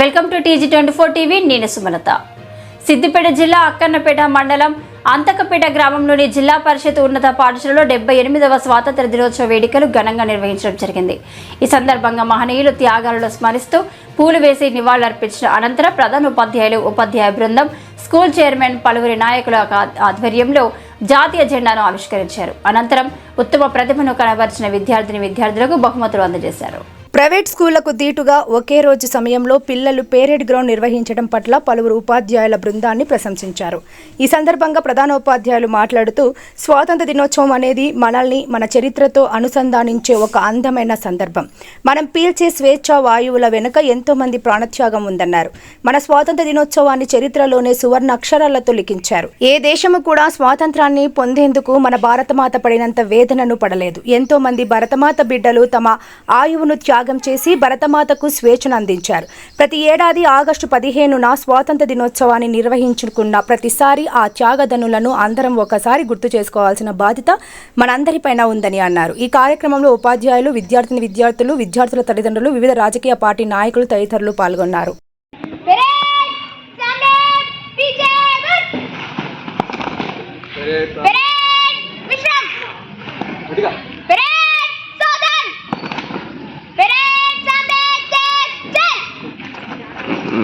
Welcome to TG twenty four TV నేను సుమలత. సిద్దిపేట జిల్లా అక్కన్నపేట మండలం అంతకపేట గ్రామంలోని జిల్లా పరిషత్ ఉన్నత పాఠశాలలో డెబ్బై ఎనిమిదవ స్వాతంత్ర దినోత్సవ వేడుకలు ఘనంగా నిర్వహించడం జరిగింది. ఈ సందర్భంగా మహనీయులు త్యాగాలను స్మరిస్తూ పూలు వేసి నివాళులర్పించిన అనంతరం ప్రధాన ఉపాధ్యాయులు ఉపాధ్యాయ బృందం స్కూల్ చైర్మన్ పలువురి నాయకుల ఆధ్వర్యంలో జాతీయ జెండాను ఆవిష్కరించారు. అనంతరం ఉత్తమ ప్రతిభను కనబరిచిన విద్యార్థిని విద్యార్థులకు బహుమతులు అందజేశారు. ప్రైవేట్ స్కూళ్ళకు దీటుగా ఒకే రోజు సమయంలో పిల్లలు పేరెడ్ గ్రౌండ్ నిర్వహించడం పట్ల పలువురు ఉపాధ్యాయుల బృందాన్ని ప్రశంసించారు. ఈ సందర్భంగా ప్రధానోపాధ్యాయులు మాట్లాడుతూ స్వాతంత్ర దినోత్సవం అనేది మనల్ని మన చరిత్రతో అనుసంధానించే ఒక అందమైన సందర్భం. మనం పీల్చే స్వేచ్ఛ వాయువుల వెనుక ఎంతో మంది ప్రాణత్యాగం ఉందన్నారు. మన స్వాతంత్ర దినోత్సవాన్ని చరిత్రలోనే సువర్ణ అక్షరాలతో లిఖించారు. ఏ దేశము కూడా స్వాతంత్రాన్ని పొందేందుకు మన భారతమాత పడినంత వేదనను పడలేదు. ఎంతో మంది భరతమాత బిడ్డలు తమ ఆయువును త్యాగం చేసి భరతమాతకు స్వేచ్ఛను అందించారు ప్రతి ఏడాది ఆగస్టు పదిహేనున స్వాతంత్ర దినోత్సవాన్ని నిర్వహించుకున్న ప్రతిసారి ఆ త్యాగధనులను అందరం ఒకసారి గుర్తు చేసుకోవాల్సిన బాధ్యత మనందరిపైన ఉందని అన్నారు. ఈ కార్యక్రమంలో ఉపాధ్యాయులు విద్యార్థిని విద్యార్థులు విద్యార్థుల తల్లిదండ్రులు వివిధ రాజకీయ పార్టీ నాయకులు తదితరులు పాల్గొన్నారు. Parade!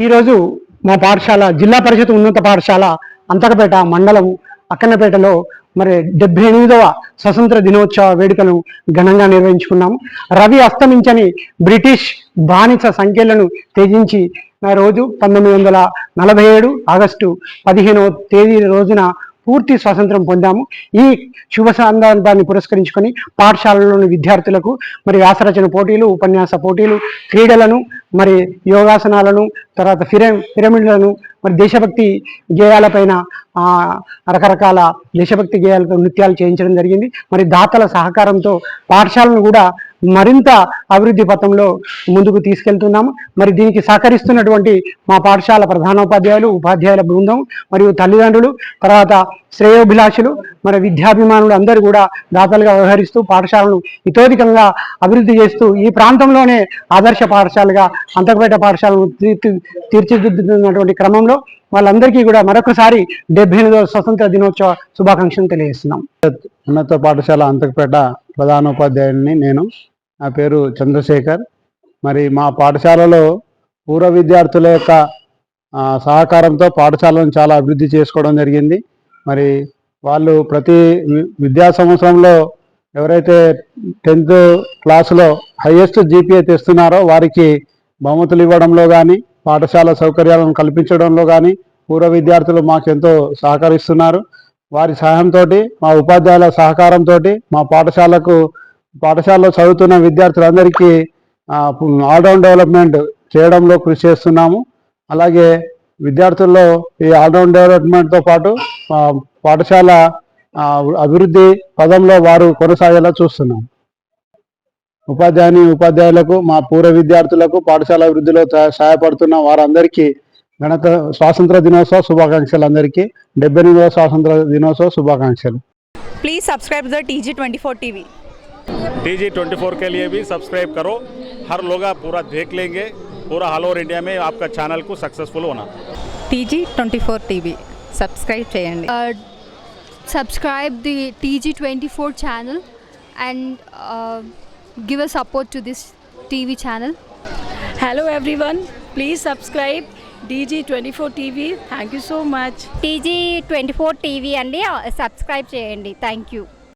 ఈరోజు మా పాఠశాల జిల్లా పరిషత్ ఉన్నత పాఠశాల అంతకపేట మండలం అక్కన్నపేటలో మరి డెబ్బై ఎనిమిదవ స్వతంత్ర దినోత్సవ వేడుకను ఘనంగా నిర్వహించుకున్నాము రవి అస్తమించని బ్రిటిష్ బానిస సంఖ్యలను త్యజించి రోజు పంతొమ్మిది వందల నలభై ఏడు ఆగస్టు పదిహేనవ తేదీ రోజున పూర్తి స్వాతంత్రం పొందాము. ఈ శుభ సందర్భాన్ని పురస్కరించుకొని పాఠశాలలోని విద్యార్థులకు మరి వ్యాసరచన పోటీలు ఉపన్యాస పోటీలు క్రీడలను మరి యోగాసనాలను తర్వాత ఫిర పిరమిడ్లను మరి దేశభక్తి గేయాలపైన రకరకాల దేశభక్తి గేయాలతో నృత్యాలు చేయించడం జరిగింది. మరి దాతల సహకారంతో పాఠశాలను కూడా మరింత అభివృద్ధి పథంలో ముందుకు తీసుకెళ్తున్నాము మరి దీనికి సహకరిస్తున్నటువంటి మా పాఠశాల ప్రధానోపాధ్యాయులు ఉపాధ్యాయుల బృందం మరియు తల్లిదండ్రులు తర్వాత శ్రేయోభిలాషులు మరి విద్యాభిమానులు అందరూ కూడా దాతలుగా వ్యవహరిస్తూ పాఠశాలను ఇతోధికంగా అభివృద్ధి చేస్తూ ఈ ప్రాంతంలోనే ఆదర్శ పాఠశాలగా అంతకుపేట పాఠశాలను తీర్చి తీర్చిదిద్దుతున్నటువంటి క్రమంలో వాళ్ళందరికీ కూడా మరొకసారి డెబ్బై ఎనిమిదవ స్వతంత్ర దినోత్సవ శుభాకాంక్షలు తెలియజేస్తున్నాం. ఉన్నత పాఠశాల అంతకుపేట ప్రధానోపాధ్యాయుని నేను. నా పేరు చంద్రశేఖర్. మరి మా పాఠశాలలో పూర్వ విద్యార్థుల యొక్క సహకారంతో పాఠశాలను చాలా అభివృద్ధి చేసుకోవడం జరిగింది. మరి వాళ్ళు ప్రతి విద్యా సంవత్సరంలో ఎవరైతే టెన్త్ క్లాసులో హైయెస్ట్ జీపీఏ తెస్తున్నారో వారికి బహుమతులు ఇవ్వడంలో కానీ పాఠశాల సౌకర్యాలను కల్పించడంలో కానీ పూర్వ విద్యార్థులు మాకెంతో సహకరిస్తున్నారు. వారి సహాయంతో మా ఉపాధ్యాయుల సహకారంతో మా పాఠశాలకు పాఠశాలలో చదువుతున్న విద్యార్థులందరికీ ఆల్రౌండ్ డెవలప్మెంట్ చేయడంలో కృషి చేస్తున్నాము. అలాగే విద్యార్థుల్లో ఈ ఆల్రౌండ్ డెవలప్మెంట్తో పాటు పాఠశాల అభివృద్ధి పదంలో వారు కొనసాగేలా చూస్తున్నాం ఉపాధ్యాయుని ఉపాధ్యాయులకు మా పూర్వ విద్యార్థులకు పాఠశాల అభివృద్ధిలో సహాయపడుతున్న వారందరికీ గణత స్వాతంత్ర దినోత్సవ శుభాకాంక్షలు అందరికీ. డెబ్బై ఎనిమిదవ స్వాతంత్ర దినోత్సవ శుభాకాంక్షలు. Please subscribe the TG twenty four TV twenty four के लिए भी सब्सक्राइब करो हर लोग आप पूरा देख लेंगे पूरा ऑल ओवर इंडिया में आपका चैनल को सक्सेसफुल होना TG24 TV. సబ్స్క్రైబ్ చేయండి subscribe the TG24 channel and uh, give a support to this TV channel. Hello everyone, please subscribe DG24 TV. Thank you so much. TG twenty four TV అండి subscribe చేయండి thank you